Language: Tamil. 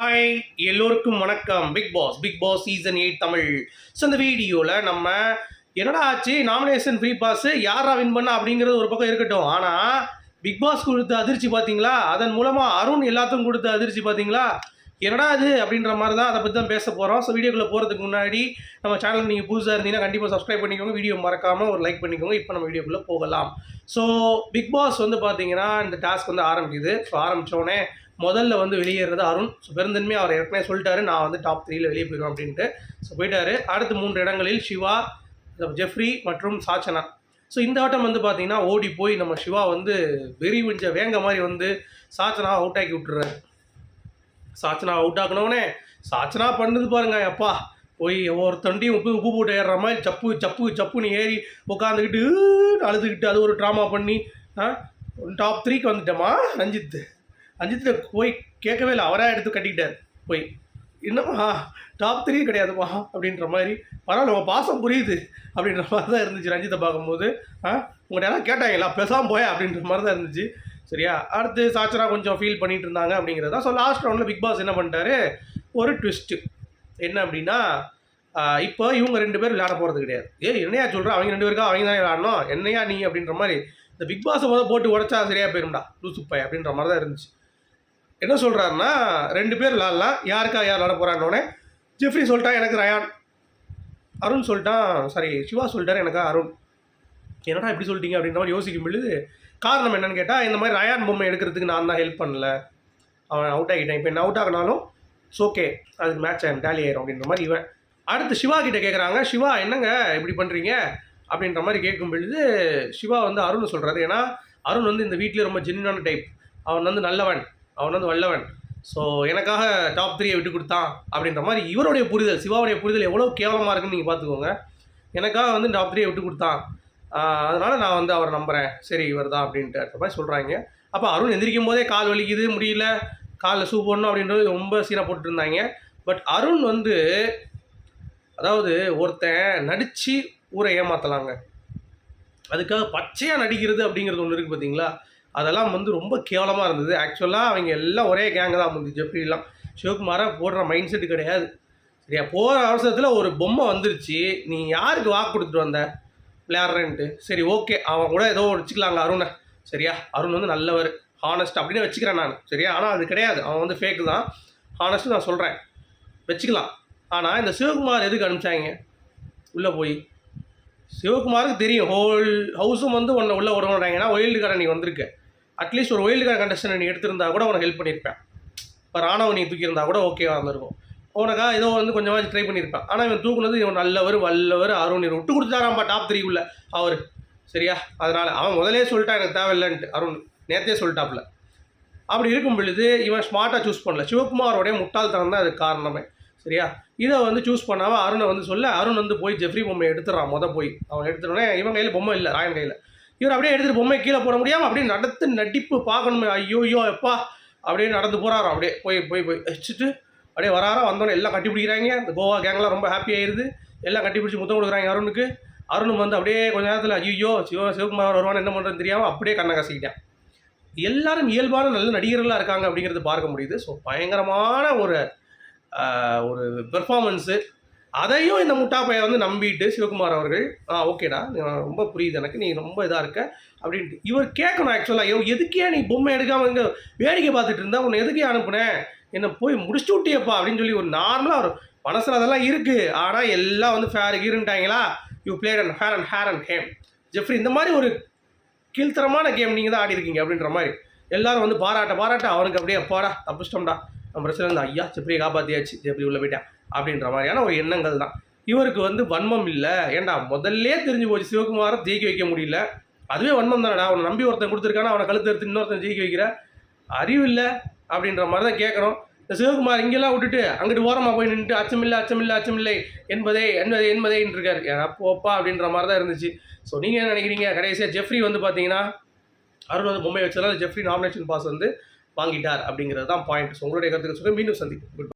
ஹாய் எல்லோருக்கும் வணக்கம். Bigg Boss Bigg Boss season eight Tamil. So இந்த வீடியோவில் நம்ம என்னடா ஆச்சு? நாமினேஷன் ஃப்ரீ பாஸ் யாரா வின் பண்ண அப்படிங்கிறது ஒரு பக்கம் இருக்கட்டும். ஆனால் பிக் பாஸ் கொடுத்த அதிர்ச்சி பார்த்தீங்களா அதன் மூலமாக அருண் எல்லாத்துக்கும் கொடுத்த அதிர்ச்சி பார்த்தீங்களா என்னடா அது அப்படின்ற மாதிரி தான் அதை பற்றி தான் பேச போகிறோம் ஸோ வீடியோக்குள்ளே போகிறதுக்கு முன்னாடி நம்ம சேனலுக்கு நீங்கள் புதுசாக இருந்தீங்கன்னா கண்டிப்பாக சப்ஸ்கிரைப் பண்ணிக்கோங்க. வீடியோ மறக்காமல் ஒரு லைக் பண்ணிக்கோங்க. இப்போ நம்ம வீடியோக்குள்ளே போகலாம். ஸோ பிக் பாஸ் வந்து பார்த்தீங்கன்னா இந்த டாஸ்க் வந்து ஆரம்பிக்குது. ஸோ ஆரம்பித்தோடனே முதல்ல வந்து வெளியேறது அருண். ஸோ பெருந்தன்மையாக அவர் ஏற்கனவே சொல்லிட்டாரு. நான் வந்து டாப் த்ரீயில் வெளியே போயிடுவேன் அப்படின்ட்டு. ஸோ போயிட்டாரு. அடுத்து மூன்று இடங்களில் சிவா ஜெஃப்ரி மற்றும் சாச்சனா. ஸோ இந்த ஆட்டம் வந்து பார்த்தீங்கன்னா ஓடி போய் நம்ம சிவா வந்து வெறி விஞ்ச வேங்க மாதிரி வந்து சாச்சனா அவுட் ஆக்கி விட்டுறாரு. சாச்சனா அவுட் ஆக்கணுன்னே சாச்சனா பண்ணுது பாருங்க அப்பா. போய் ஒருத்தண்டியும் உப்பு உப்பு போட்டு ஏறுற மாதிரி சப்பு சப்பு சப்புன்னு ஏறி உட்காந்துக்கிட்டு அழுதுகிட்டு அது ஒரு ட்ராமா பண்ணி டாப் த்ரீக்கு வந்துட்டேம்மா ரஞ்சித்து. ரஞ்சித்தில் போய் கேட்கவே இல்லை. அவராக எடுத்து கட்டிக்கிட்டார். போய் என்னம்மா டாப் த்ரீ கிடையாதுமா அப்படின்ற மாதிரி பரவாயில்ல உங்கள் பாசம் புரியுது அப்படின்ற மாதிரி தான் இருந்துச்சு ரஞ்சித்தை பார்க்கும்போது. ஆ உங்கள்கிட்ட யாராவது கேட்டாங்களா பேசாமல் போய் அப்படின்ற மாதிரி தான் இருந்துச்சு. சரியா? அடுத்து சாச்சரா கொஞ்சம் ஃபீல் பண்ணிட்டு இருந்தாங்க அப்படிங்கிறதா. ஸோ லாஸ்ட் ரவுண்டில் பிக் பாஸ் என்ன பண்ணிட்டாரு? ஒரு ட்விஸ்ட்டு என்ன அப்படின்னா இப்போ இவங்க ரெண்டு பேரும் விளையாட போகிறது கிடையாது. ஏ என்னையா சொல்கிறேன் அவங்க ரெண்டு பேருக்கா அவங்க தான் விளையாடணும்? என்னையா நீ? அப்படின்ற மாதிரி இந்த பிக் பாஸை முதல் போட்டு உடச்சா சரியாக போயிரும்டா லூசுப்பை அப்படின்ற மாதிரி தான் இருந்துச்சு. என்ன சொல்கிறாருன்னா ரெண்டு பேர் விளாட்லாம் யாருக்கா யார் விளாட போகிறான்னொடனே ஜெஃப்ரி சொல்லிட்டான் எனக்கு ரயான். அருண் சொல்லிட்டான் சாரி சிவா சொல்லிட்டார் எனக்கு அருண். என்னடா இப்படி சொல்லிட்டீங்க அப்படின்ற மாதிரி யோசிக்கும் பொழுது காரணம் என்னன்னு கேட்டால் இந்த மாதிரி ரயான் பொம்மை எடுக்கிறதுக்கு நான் தான் ஹெல்ப் பண்ணல. அவன் அவுட் ஆகிட்டேன். இப்போ என்ன அவுட் ஆகினாலும் ஓகே அதுக்கு மேட்ச் ஆகும் டேலி ஆயிரும் அப்படின்ற மாதிரி இவன். அடுத்து சிவா கிட்டே கேட்குறாங்க சிவா என்னங்க இப்படி பண்ணுறீங்க அப்படின்ற மாதிரி கேட்கும் பொழுது சிவா வந்து அருண் சொல்கிறாரு ஏன்னா அருண் வந்து இந்த வீட்டிலே ரொம்ப ஜென்யூனான டைப் அவன் வந்து நல்லவன். அவன் வந்து வல்லவன். ஸோ எனக்காக டாப் த்ரீயை விட்டு கொடுத்தான் அப்படின்ற மாதிரி இவருடைய புரிதல் சிவாவுடைய புரிதல் எவ்வளோ கேவலமாக இருக்குன்னு நீங்கள் பார்த்துக்கோங்க. எனக்காக வந்து டாப் த்ரீயை விட்டு கொடுத்தான். அதனால் நான் வந்து அவரை நம்புகிறேன் சரி இவர் தான் அப்படின்ட்டு அந்த மாதிரி சொல்கிறாங்க அப்போ அருண் எந்திரிக்கும் போதே கால் வலிக்குது முடியல. காலில் சூ போடணும் அப்படின்றது ரொம்ப சீனாக போட்டுருந்தாங்க பட் அருண் வந்து அதாவது ஒருத்தன் நடித்து ஊரை ஏமாற்றலாங்க அதுக்காக பச்சையாக நடிக்கிறது அப்படிங்கிறது ஒன்று இருக்குது பார்த்தீங்களா அதெல்லாம் வந்து ரொம்ப கேவலமாக இருந்தது. ஆக்சுவலாக அவங்க எல்லாம் ஒரே கேங்கு தான் வந்து ஜெப்ரிலாம் சிவகுமாரை போடுற மைண்ட் செட்டு கிடையாது. சரியா? போகிற அவசரத்தில் ஒரு பொம்மை வந்துருச்சு. நீ யாருக்கு வாக்கு கொடுத்துட்டு வந்த? விளையாடுறேன்ட்டு. சரி ஓகே அவன் கூட ஏதோ வச்சுக்கலாங்க அருணை. சரியா? அருண் வந்து நல்லவர். ஹானஸ்ட் அப்படின்னு வச்சுக்கிறேன் நான். சரியா? ஆனால் அது கிடையாது. அவன் வந்து ஃபேக்கு தான். ஹானஸ்ட்டு நான் சொல்கிறேன் வச்சுக்கலாம். ஆனால் இந்த சிவகுமார் எதுக்கு அனுப்பிச்சாங்க? உள்ளே போய். சிவகுமாருக்கு தெரியும். ஹோல் ஹவுஸும் வந்து உன்னை உள்ளே விட ஏன்னா ஒயில்டு கார்டை நீ வந்திருக்க. அட்லீஸ்ட் ஒரு ஒயில்டு கார்டு கண்டஸ்டன் நீ எடுத்திருந்தா கூட உனக்கு ஹெல்ப் பண்ணியிருப்பேன் இப்போ ராணவ நீ தூக்கியிருந்தா கூட ஓகேவா இருந்திருக்கும். உனக்கா ஏதோ வந்து கொஞ்சமாக ட்ரை பண்ணியிருப்பேன் ஆனால் இவன் தூக்குனது இவன் நல்லவர் வல்லவர் அருண் இவர் விட்டு கொடுத்தாராம்பா டாப் த்ரீக்குள்ள அவர். சரியா? அதனால் அவன் முதலே சொல்லிட்டான் எனக்கு தேவையில்லைன்ட்டு. அருண் நேற்றே சொல்லிட்டாப்புல. அப்படி இருக்கும் பொழுது இவன் ஸ்மார்ட்டாக சூஸ் பண்ணல. சிவகுமாரோடைய முட்டாள்தனம் தான் அதுக்கு காரணமே. சரியா? இதை வந்து சூஸ் பண்ணாமல் அருணை வந்து சொல்ல அருண் வந்து போய் ஜெஃப்ரி பொம்மை எடுத்துடுறான். முத போய். அவன் எடுத்துட்டோன்னே இவன் கையில் பொம்மை இல்லை ராயன் கையில். இவர் அப்படியே எடுத்துகிட்டு பொம்மை கீழே போட முடியாமல் அப்படியே நடத்து நடிப்பு பார்க்கணுமே. ஐயோ ஐயோ எப்பா. அப்படியே நடந்து போகிறாரோ அப்படியே போய் போய் போய் வச்சுட்டு அப்படியே வராரா? வந்தோடனே எல்லாம் கட்டி பிடிக்கிறாங்க. இந்த கோவா கேங்லாம் ரொம்ப ஹாப்பி ஆயிருது. எல்லாம் கட்டி பிடிச்சி முத்தம் கொடுக்குறாங்க அருணுக்கு. அருண் வந்து அப்படியே கொஞ்ச நேரத்தில் ஐயோ சிவ சிவகுமார் வருவான்னு என்ன பண்ணுறதுன்னு தெரியாமல் அப்படியே கண்ணை கசிக்கிட்டேன். எல்லாரும் இயல்பான நல்ல நடிகர்களாக இருக்காங்க அப்படிங்கிறது பார்க்க முடியுது. ஸோ பயங்கரமான ஒரு ஒரு பெர்ஃபார்மன்ஸு அதையும் இந்த முட்டாப்பையை வந்து நம்பிட்டு சிவகுமார் அவர்கள் ஆ ஓகேடா. ரொம்ப புரியுது எனக்கு. நீ ரொம்ப இதாக இருக்க. அப்படின்ட்டு இவர் கேட்கணும் ஆக்சுவலாக ஐயோ எதுக்கே நீ பொம்மை எடுக்காமல் இங்கே வேடிக்கை பார்த்துட்டு இருந்தா? உன்னை எதுக்கே அனுப்புனேன் என்னை போய் முடிச்சு விட்டியப்பா. அப்படின்னு சொல்லி ஒரு நார்மலாக ஒரு மனசில் அதெல்லாம் இருக்குது ஆனால் எல்லாம் வந்து fair கீருன்ட்டாங்களா you played and hair and hair and ham Jeffrey இந்த மாதிரி ஒரு கீழ்த்தரமான கேம் நீங்கள் தான் ஆடி இருக்கீங்க அப்படின்ற மாதிரி. எல்லாரும் வந்து பாராட்ட பாராட்ட அவனுக்கு அப்படியே அப்பாடா தப்பிச்சிட்டோம்டா. நம்ம பிரச்சனை இருந்தா ஐயா ஜெப்ரியை காப்பாற்றியாச்சு ஜெப்ரி உள்ள போயிட்டான் அப்படின்ற மாதிரியான ஒரு எண்ணங்கள் தான். இவருக்கு வந்து வன்மம் இல்லை. ஏன்டா முதல்லே தெரிஞ்சு போச்சு சிவகுமாரை ஜெயிக்க வைக்க முடியல. அதுவே வன்மம் தானடா. அவனை நம்பி ஒருத்தன் கொடுத்துருக்கானா அவனை கழுத்து எடுத்து இன்னொருத்தன் ஜெயிக்க வைக்கிற? அறிவு இல்லை அப்படின்ற மாதிரி தான் கேட்குறோம் இந்த சிவகுமார் இங்கெல்லாம் விட்டுட்டு அங்கிட்டு ஓரமாக போய் நின்றுட்டு அச்சமில்லை அச்சமில்லை அச்சமில்லை என்பதே என்பதே என்பதேன்னு இருக்கார். ஏன்னா போப்பா அப்படின்ற மாதிரி தான் இருந்துச்சு. ஸோ நீங்கள் என்ன நினைக்கிறீங்க? கடைசியாக ஜெஃப்ரி வந்து பார்த்தீங்கன்னா அருண் வந்து பொம்மை வச்சதால் ஜெஃப்ரி நாமினேஷன் பாஸ் வந்து வாங்கிட்டார் அப்படிங்கிறது தான் பாயிண்ட் ஸோ உங்களுடைய கருத்துக்கு சொல்ல மீண்டும் சந்திக்கும்